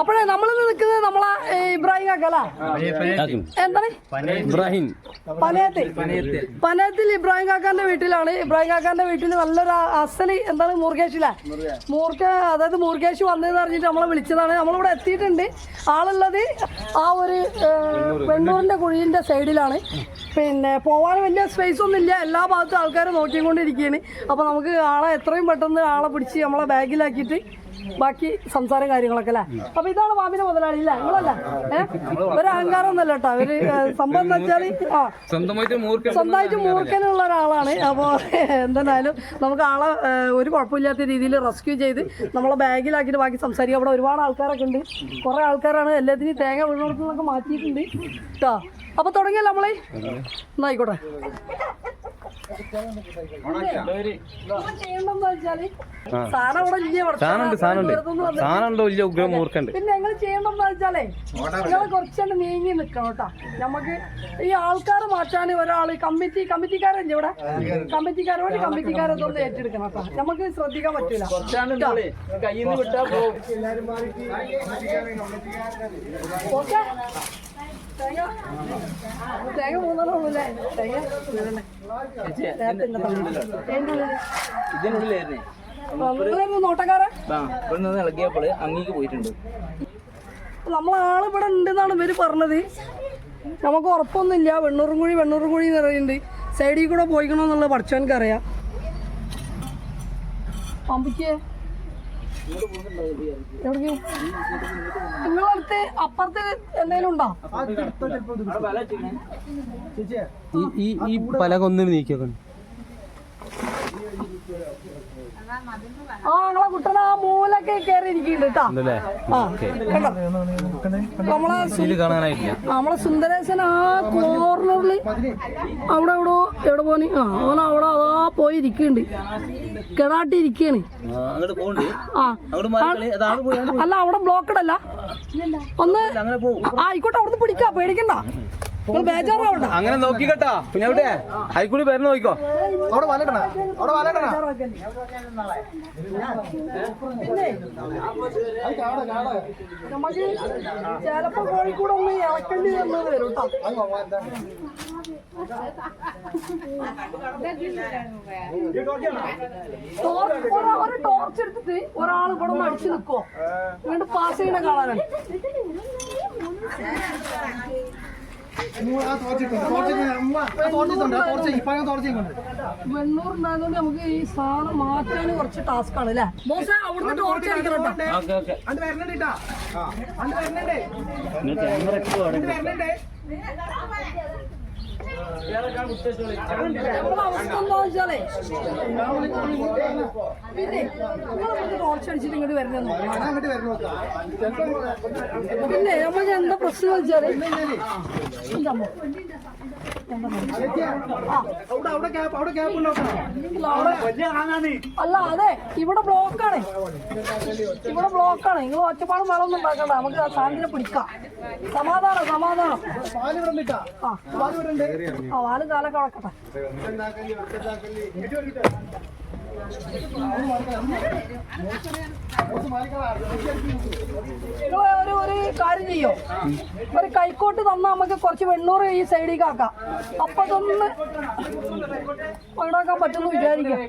അപ്പോഴേ നമ്മളിന്ന് നിൽക്കുന്നത് നമ്മളെ ഇബ്രാഹിം കാക്കല എന്താണ്? ഇബ്രാഹിം. പനയത്തിൽ പനയത്തിൽ ഇബ്രാഹിം കാക്കാന്റെ വീട്ടിലാണ്. ഇബ്രാഹിം കാക്കാന്റെ വീട്ടിൽ നല്ലൊരു അസൽ എന്താണ് മൂർഖേഷിലെ മൂർഖ അതായത് മൂർഖേഷ് വന്നതെന്ന് അറിഞ്ഞിട്ട് നമ്മളെ വിളിച്ചതാണ്. നമ്മളിവിടെ എത്തിയിട്ടുണ്ട്. ആളുള്ളത് ആ ഒരു വെണ്ണൂറിന്റെ കുഴിന്റെ സൈഡിലാണ്. പിന്നെ പോവാൻ വലിയ സ്പേസ് ഒന്നും ഇല്ല. എല്ലാ ഭാഗത്തും ആൾക്കാരും നോക്കിക്കൊണ്ടിരിക്കുകയാണ്. അപ്പൊ നമുക്ക് ആളെ എത്രയും പെട്ടെന്ന് ആളെ പിടിച്ച് നമ്മളെ ബാഗിലാക്കിയിട്ട് ബാക്കി സംസാരം കാര്യങ്ങളൊക്കെ അല്ലേ? അപ്പൊ ഇതാണ് വാമിന മുതലാളി ഇല്ല? നിങ്ങളല്ല? ഏഹ് ഒരു അഹങ്കാരം ഒന്നല്ല കേട്ടോ. അവർ സംഭവം എന്താ വെച്ചാൽ ആ. സ്വന്തമായിട്ട് മൂർക്കനുള്ള ഒരാളാണ്. അപ്പോൾ എന്തായാലും നമുക്ക് ആളെ ഒരു കുഴപ്പമില്ലാത്ത രീതിയിൽ റെസ്ക്യൂ ചെയ്ത് നമ്മളെ ബാഗിലാക്കിട്ട് ബാക്കി സംസാരിക്കുക അവിടെ ഒരുപാട് ആൾക്കാരൊക്കെ ഉണ്ട്. കുറേ ആൾക്കാരാണ് എല്ലാത്തിനും തേങ്ങ വീണിടത്തുനിന്നൊക്കെ മാറ്റിയിട്ടുണ്ട്. കേട്ടോ അപ്പൊ തുടങ്ങിയല്ലോ നമ്മളെ. എന്നായിക്കോട്ടെ സാധനമുണ്ട് സാധനമുണ്ട്. സാധനമുണ്ട് വലിയ ഉഗ്രം മൂർഖുണ്ട് പിന്നെ ഞങ്ങൾ ചെയ്യണമെന്ന് വെച്ചാലേ നിങ്ങൾ കുറച്ചുകൊണ്ട് നീങ്ങി നിക്കണം കേട്ടോ. നമുക്ക് ഈ ആൾക്കാർ മാറ്റാൻ ഒരാൾ കമ്മിറ്റി കമ്മിറ്റിക്കാരല്ലേ ഇവിടെ? കമ്മിറ്റിക്കാരോട് കമ്മിറ്റിക്കാരെ തൊന്ന് ഏറ്റെടുക്കണം കേട്ടോ. നമുക്ക് ശ്രദ്ധിക്കാൻ പറ്റൂല. ഓക്കെ? തേങ്ങ മൂന്നെണ്ണം ഉള്ളൂല്ലേ. ഇതിനുള്ളിലായിരുന്നേ നോട്ടക്കാരൻ ഇളകിയപ്പോൾ അങ്ങേക്ക് പോയിട്ടുണ്ട്. നമ്മളാൾ ഇവിടെ ഉണ്ടെന്നാണ് ഇവർ പറഞ്ഞത്. നമുക്ക് ഉറപ്പൊന്നുമില്ല. വെണ്ണൂറും കുഴി വെണ്ണൂറും കുഴി എന്ന് പറയുന്നുണ്ട്. സൈഡിൽ കൂടെ പോയിക്കണമെന്നുള്ള പഠിച്ചവനക്ക് പമ്പിക്കേ? നിങ്ങളടുത്ത് അപ്പുറത്ത് എന്തെങ്കിലും ഉണ്ടോ? ഈ പലകൊന്നും നീക്കിയൊക്കെ ആ ഞങ്ങളെ കുട്ടന ആ മൂലൊക്കെ കയറി ഇരിക്കുന്നുണ്ട് കേട്ടാ നമ്മളെ സുന്ദരേശൻ ആ കോർണറിൽ അവിടെ എവിടെ എവിടെ പോനി ആ അവൻ അവിടെ അതാ പോയി ഇരിക്കുന്നുണ്ട് കെടാട്ടി ഇരിക്കാണ് ആ അല്ല അവിടെ ബ്ലോക്കഡല്ല ഒന്ന് ആയിക്കോട്ടെ അവിടുന്ന് പിടിക്കാ പേടിക്കണ്ട. ബേജാറാവണ്ട. അങ്ങനെ നോക്കിക്കട്ടാ. പിന്നെ എവിടെ? അയക്കൂടി പേര് നോക്കിക്കോ. നമുക്ക് ചിലപ്പോ കോഴിക്കോട് ഒന്ന് ഇളക്കേണ്ടി വന്നത് വരും കേട്ടോ. ടോർച്ച് ഒരു ടോർച്ച് എടുത്തിട്ട് ഒരാൾ ഇവിടെ ഒന്ന് അടിച്ചു നിൽക്കോ എന്നിട്ട് പാസ് ചെയ്യണ കാണാനാണ്. വെണ്ണൂറുണ്ടായതുകൊണ്ട് നമുക്ക് ഈ സാധനം മാറ്റാൻ കുറച്ച് ടാസ്ക് ആണ് അല്ലേ ബോസേ അവിടുന്ന് ടോർച്ച് അടിക്കണം കേട്ടോ ഓക്കെ നമ്മളെ അവസ്ഥ എന്താ? പിന്നെ ടോർച്ച് അടിച്ചിട്ട് ഇങ്ങോട്ട് പിന്നെ പ്രശ്നം വെച്ചാൽ അല്ല അതെ ഇവിടെ ബ്ലോക്കാണ് ഇവിടെ ബ്ലോക്കാണ്. നിങ്ങൾ ഒറ്റപ്പാടും വെള്ളമൊന്നും ഉണ്ടാക്കണ്ട. നമുക്ക് ആ സാധനത്തിനെ പിടിക്കാം. സമാധാനം സമാധാനം. ആ. ആ വാലും കാലൊക്കെ വളക്കട്ടെ ഒരു ഒരു കാര്യം ചെയ്യോ? ഒരു കൈക്കോട്ട് തന്നാ നമുക്ക് കുറച്ച് വെണ്ണൂറ് ഈ സൈഡിലേക്ക് ആക്കാം. അപ്പൊ അതൊന്ന് ഉണ്ടാക്കാൻ പറ്റുമെന്ന് വിചാരിക്കാം.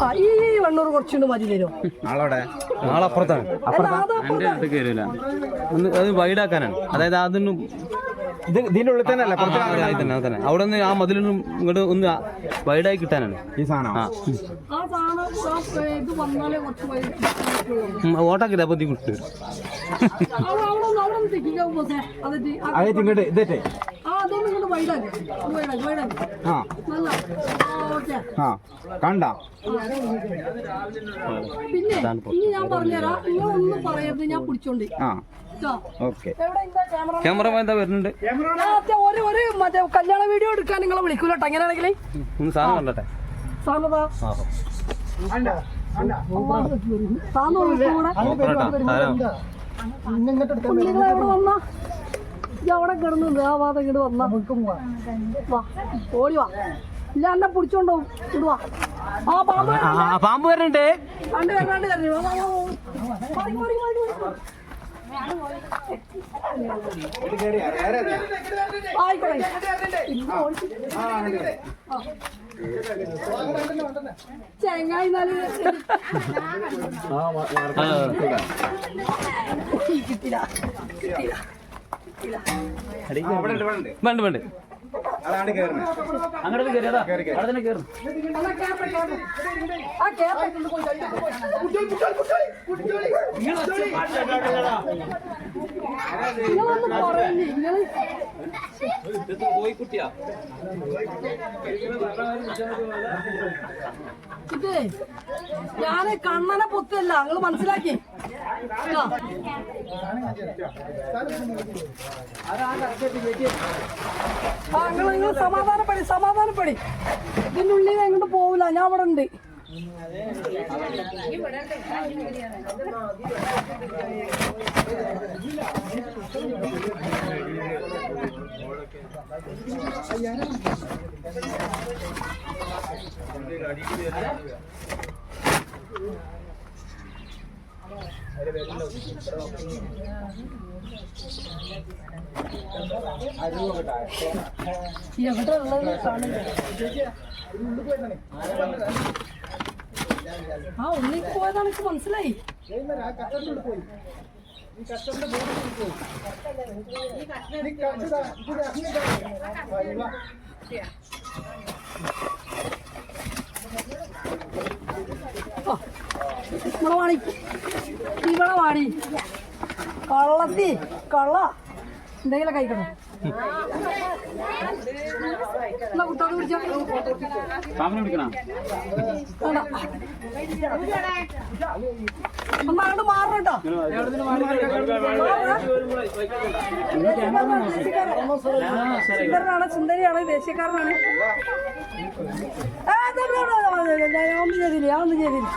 ആ ഈ ഈ വെണ്ണൂറ് കുറച്ചുകൊണ്ട് മതി തരും ആളവിടെ നാളെ അപ്പുറത്താണ്. അത് എന്റെ അടുത്ത് കയറില്ല. ഒന്ന് അത് വൈഡാക്കാനാണ്. അതായത് അതൊന്നും ഇത് ഇതിന്റെ ഉള്ളിൽ തന്നെ അല്ല? ആ, അതെ, തന്നെ അത് തന്നെ. അവിടെ നിന്ന് ആ മതിലൊന്നും ഇങ്ങോട്ട് ഒന്ന് വൈഡായി കിട്ടാനാണ്. ഈ സാധനം. ആ. ആ സാധനം ആ ഇത് വന്നാലേ കുറച്ച് ഓട്ടാക്കില്ല അപ്പൊ കുട്ടി അവിടെ അവിടെ ഒന്ന് അവിടെ ഒന്ന് തെറ്റിക്കാൻ പോസേ അതിട്ട് ആ- ഇങ്ങോട്ട് ഇതേ ആ അതൊന്നും ഇങ്ങോട്ട് വൈഡാക്കി. വൈഡാക്കി വൈഡാക്കി. ആ. നല്ല ഓക്കെ. ആ കണ്ട? പിന്നെ ഇനി ഞാൻ പറഞ്ഞുതരാം. നിങ്ങൾ ഒന്നും പറയരുത് ഞാൻ പിടിച്ചോണ്ട്. ആ? ഓക്കെ. എന്താ വരുന്നുണ്ട്? ഒരു ഒരു മറ്റേ കല്യാണ വീഡിയോ എടുക്കാൻ നിങ്ങളെ വിളിക്കൂല കേട്ടോ അങ്ങനെയാണെങ്കിൽ ഒന്ന് സാധനം കണ്ടട്ടെ വന്നാ? അവിടെ കിടന്നു ഭാഗത്ത് ഇങ്ങോട്ട് വന്നാ. വാ ഓടി വാ. ഇല്ല എന്നെ പിടിച്ചോണ്ടോ ഇടുവാ വാ. ആ പാമ്പ് ആ പാമ്പ് വരുന്നുണ്ട്. ചെങ്ങായി നല്ല കിട്ടില്ല കിട്ടില്ല വേണ്ട വേണ്ട അതാണ് കയറുന്നത് അങ്ങോട്ട് കയറിയതാ അവിടെ തന്നെ കയറും ഞാൻ കണ്ണനെ പൊത്തല്ല നിങ്ങൾ മനസ്സിലാക്കി? നിങ്ങൾ നിങ്ങൾ സമാധാനപ്പടി സമാധാനപ്പടി. ഇതിന്റെ ഉള്ളിൽ എങ്ങോട്ട് പോവില്ല. ഞാൻ അവിടെ ഉണ്ട്. എവിടെ ഉള്ളത് ആ ഉള്ളിൽ പോയതാണ് എനിക്ക് മനസ്സിലായി. ഇവിടെ വാണി. ഇവിടെ വാണി. കള്ളത്തി കള്ള. എന്തെങ്കിലും കഴിക്കണം. ാണ് പിടിച്ചോ. ഒന്ന് അങ്ങോട്ട് സുന്ദരനാണ് സുന്ദരിയാണ് ദേശീയക്കാരനാണ്. ആ, ഞാൻ ഒന്നും ചെയ്തില്ല ഞാൻ ഒന്നും ചെയ്തില്ല.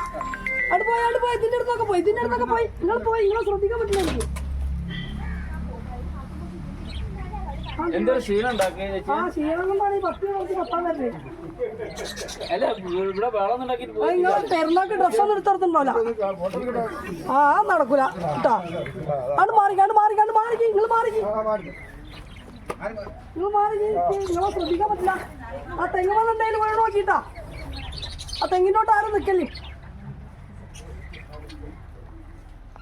അവിടെ പോയി അവിടെ പോയി ഇതിന്റെ അടുത്തൊക്കെ പോയി ഇതിന്റെ അടുത്തൊക്കെ പോയി. നിങ്ങൾ പോയി നിങ്ങൾ ശ്രദ്ധിക്കാൻ പറ്റില്ല എനിക്ക്. എന്തൊരു ക്ഷീണം ആ ക്ഷീണം കൊണ്ടാണ് ഈ പത്ത് കുറച്ച് പത്താൻ വരുന്നത്. അല്ല ഇവിടെ വെള്ളം ഉണ്ടാക്കിട്ട് അത് നിങ്ങൾ പെരുന്നാൾക്ക് ഡ്രസ്സൊന്നും എടുത്തെടുത്തുണ്ടാവില്ല ആ നടക്കൂല കേട്ടോ. മാറിക്ക മാറിക്ക അത് മാറിക്ക് നിങ്ങൾ മാറിക്ക് നിങ്ങൾ മാറിക്ക് നിങ്ങളെ ശ്രദ്ധിക്കാൻ പറ്റില്ല. ആ തെങ്ങ് വന്ന് എന്തെങ്കിലും വീണ് നോക്കിട്ടാ ആ തെങ്ങിനോട്ട് ആരും നിക്കല്ലേ?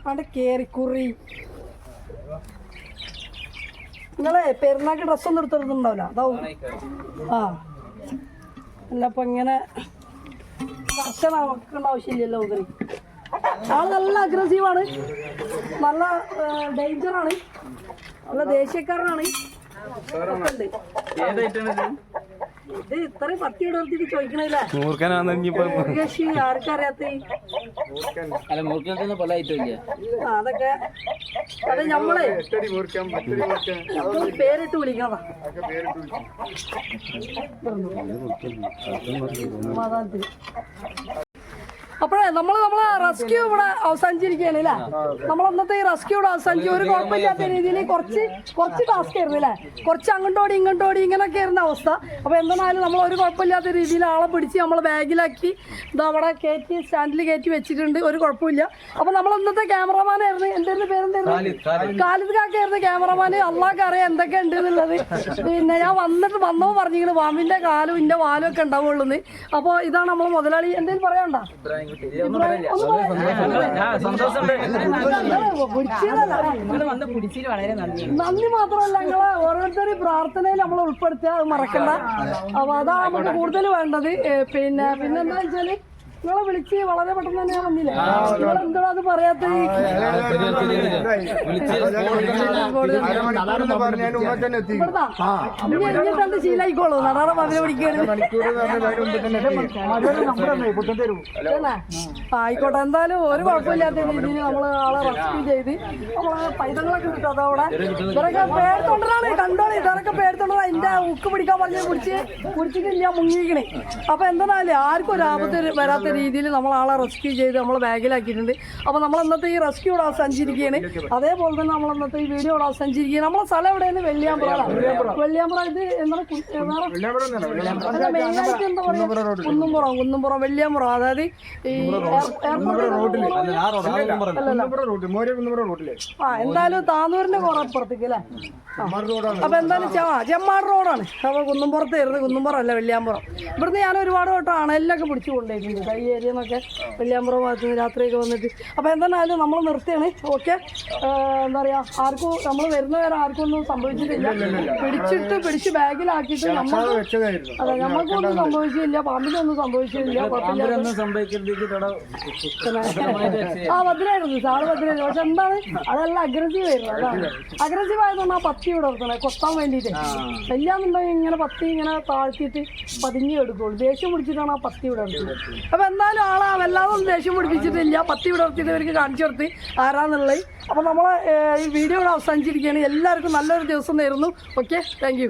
അവിടെ കേറി കുറി. നിങ്ങളെ പെരുന്നാക്ക് ഡ്രസ്സൊന്നും എടുത്തെടുത്തുണ്ടാവില്ല അതാവും ആ. അല്ല അപ്പൊ ഇങ്ങനെ കർശനാക്കേണ്ട ആവശ്യമില്ലല്ലോ ഉപരി ആൾ നല്ല അഗ്രസീവാണ് നല്ല ഡേഞ്ചറാണ് നല്ല ദേഷ്യക്കാരനാണ്. ഉണ്ട്. ഇത് ഇത്രയും പത്തി ഇടർത്തിട്ട് ചോദിക്കണില്ലേ മുരുകേഷി ആർക്കറിയാത്ത അതൊക്കെ അത് നമ്മളെ പേരിട്ട് വിളിക്കണം സമാധാനത്തിന് അപ്പോഴേ നമ്മൾ നമ്മളെ റെസ്ക്യൂ ഇവിടെ അവസാനിച്ചിരിക്കുകയാണ് അല്ലേ? നമ്മൾ അന്നത്തെ ഈ റെസ്ക്യൂ ഇവിടെ അവസാനിച്ചു ഒരു കുഴപ്പമില്ലാത്ത രീതിയിൽ കുറച്ച് കുറച്ച് ടാസ്ക് ആയിരുന്നു അല്ലേ? കുറച്ച് അങ്ങോട്ടോടി ഇങ്ങോട്ടോടി ഇങ്ങനെയൊക്കെ ആയിരുന്ന അവസ്ഥ. അപ്പോൾ എന്തായാലും നമ്മൾ ഒരു കുഴപ്പമില്ലാത്ത രീതിയിൽ ആളെ പിടിച്ച് നമ്മൾ ബാഗിലാക്കി ഇത് അവിടെ കയറ്റി സ്റ്റാൻഡിൽ കയറ്റി വെച്ചിട്ടുണ്ട്. ഒരു കുഴപ്പമില്ല. അപ്പോൾ നമ്മൾ ഇന്നത്തെ ക്യാമറമാനായിരുന്നു എന്തായിരുന്നു പേരെന്തായിരുന്നു കാലിദ് കാക്കായിരുന്നു ക്യാമറമാൻ അള്ളാഹ് അറിയാം എന്തൊക്കെ ഉണ്ട് എന്നുള്ളത്. പിന്നെ ഞാൻ വന്നിട്ട് വന്നോ പറഞ്ഞിങ്ങനെ വാമിന്റെ കാലും ഇന്റെ വാലും ഒക്കെ ഉണ്ടാവുള്ളൂ അപ്പോൾ ഇതാണ് നമ്മൾ മുതലാളി. എന്തെങ്കിലും പറയണ്ട നന്ദി. മാത്രമല്ല നിങ്ങളെ ഓരോരുത്തരും പ്രാർത്ഥനയിൽ നമ്മൾ ഉൾപ്പെടുത്തുക അത് മറക്കണ്ട. അപ്പൊ അതാണ് നമുക്ക് കൂടുതൽ വേണ്ടത്. പിന്നെ പിന്നെന്താ വെച്ചാൽ നിങ്ങളെ വിളിച്ച് വളരെ പെട്ടെന്ന് തന്നെ ഞാൻ വന്നില്ലേ? നിങ്ങൾ എന്തോ അത് പറയാത്ത എഴുതിയിട്ടുണ്ട് ശീലായിക്കോളൂ? നടാറ മകനെ പിടിക്കുകയാണ്. തന്നെ? ആയിക്കോട്ടെ എന്തായാലും ഒരു കുഴപ്പമില്ലാത്ത രീതിയിൽ നമ്മൾ ആളെ റെസ്ക്യൂ ചെയ്ത് നമ്മളെ പൈതങ്ങളൊക്കെ കിട്ടും അതവിടെ ഇവരൊക്കെ പേടിത്തോണ്ടനാണ് കണ്ടോളി ഇതൊക്കെ പേടിത്തോണ്ടാണ് അതിന്റെ ഉക്ക് പിടിക്കാൻ പറഞ്ഞ് പിടിച്ച് ഞാൻ മുങ്ങിക്കണേ അപ്പൊ എന്താണല്ലേ ആർക്കും ഒരു ആപത്ത് വരാത്ത രീതിയിൽ നമ്മൾ ആളെ റെസ്ക്യൂ ചെയ്ത് നമ്മൾ ബാഗിലാക്കിയിട്ടുണ്ട്. അപ്പോൾ നമ്മൾ ഇന്നത്തെ ഈ റെസ്ക്യൂ ഇവിടെ അവസാനിച്ചിരിക്കുകയാണ്. അതേപോലെ തന്നെ നമ്മൾ ഇന്നത്തെ ഈ വീഡിയോ ഇവിടെ അവസാനിച്ചിരിക്കുകയാണ്. നമ്മളെ സ്ഥലം എവിടെയാണ്? വെള്ളിയാമ്പുറ വെള്ളിയാമ്പുറ. ഇത് എന്താണ്? മെയിനായിട്ട് എന്താ പറയുക കുന്നുംപുറം കുന്നുംപുറം വെള്ളിയാമ്പുറം. അതായത് ഈ ആ എന്തായാലും താന്നൂരിന്റെ കുറെ അപ്പുറത്തേക്ക് അല്ലേ? അപ്പൊ എന്തായാലും ചെമ്മാട് റോഡാണ് അപ്പൊ കുന്നുംപുറത്ത് വരുന്നത് കുന്നുംപുറം അല്ല വെള്ളിയാമ്പുറം. ഇവിടുന്ന് ഞാൻ ഒരുപാട് വട്ടം അണലിലൊക്കെ പിടിച്ചു കൊണ്ടേക്കുന്നുണ്ട് ഈ ഏരിയ എന്നൊക്കെ വെള്ളിയാമ്പുറം ഭാഗത്ത് നിന്ന് രാത്രിയൊക്കെ വന്നിട്ട്. അപ്പൊ എന്തായാലും നമ്മൾ നിർത്തിയാണ്. ഓക്കെ. എന്താ പറയാ ആർക്കും നമ്മൾ വരുന്ന വരെ ആർക്കും ഒന്നും സംഭവിച്ചിട്ടില്ല. പിടിച്ചിട്ട് പിടിച്ച് ബാഗിലാക്കിയിട്ട് നമ്മൾ അതെ നമ്മൾക്കൊന്നും സംഭവിച്ചില്ല. പാമ്പിനൊന്നും സംഭവിച്ചില്ല. ആ ഭദ്രായിരുന്നു സാറ് ഭദ്രായിരുന്നു പക്ഷെ എന്താണ്? അതെല്ലാം അഗ്രസീവ് ആയിരുന്നു. അതാണ് അഗ്രസീവ് ആയതുകൊണ്ട് ആ പത്തി ഇവിടെ ഓർക്കണേ കൊത്താൻ വേണ്ടിയിട്ട്. ശല്യാന്നുണ്ടെങ്കിൽ ഇങ്ങനെ പത്തി ഇങ്ങനെ താഴ്ത്തിയിട്ട് പതിഞ്ഞ് എടുക്കുള്ളൂ. ദേഷ്യം പിടിച്ചിട്ടാണ് ആ പത്തി ഇവിടെ അപ്പൊ എന്തായാലും ആളാ. വല്ലാതെ ദേഷ്യം പിടിപ്പിച്ചിട്ടില്ല. പത്തി ഇവിടെ നിർത്തിയിട്ട് ഇവർക്ക് കാണിച്ചു കൊടുത്ത് ആരാന്നുള്ളത്. അപ്പോൾ നമ്മളെ ഈ വീഡിയോ ഇവിടെ അവസാനിച്ചിരിക്കുകയാണ്. എല്ലാവർക്കും നല്ലൊരു ദിവസം നേരുന്നു. Okay thank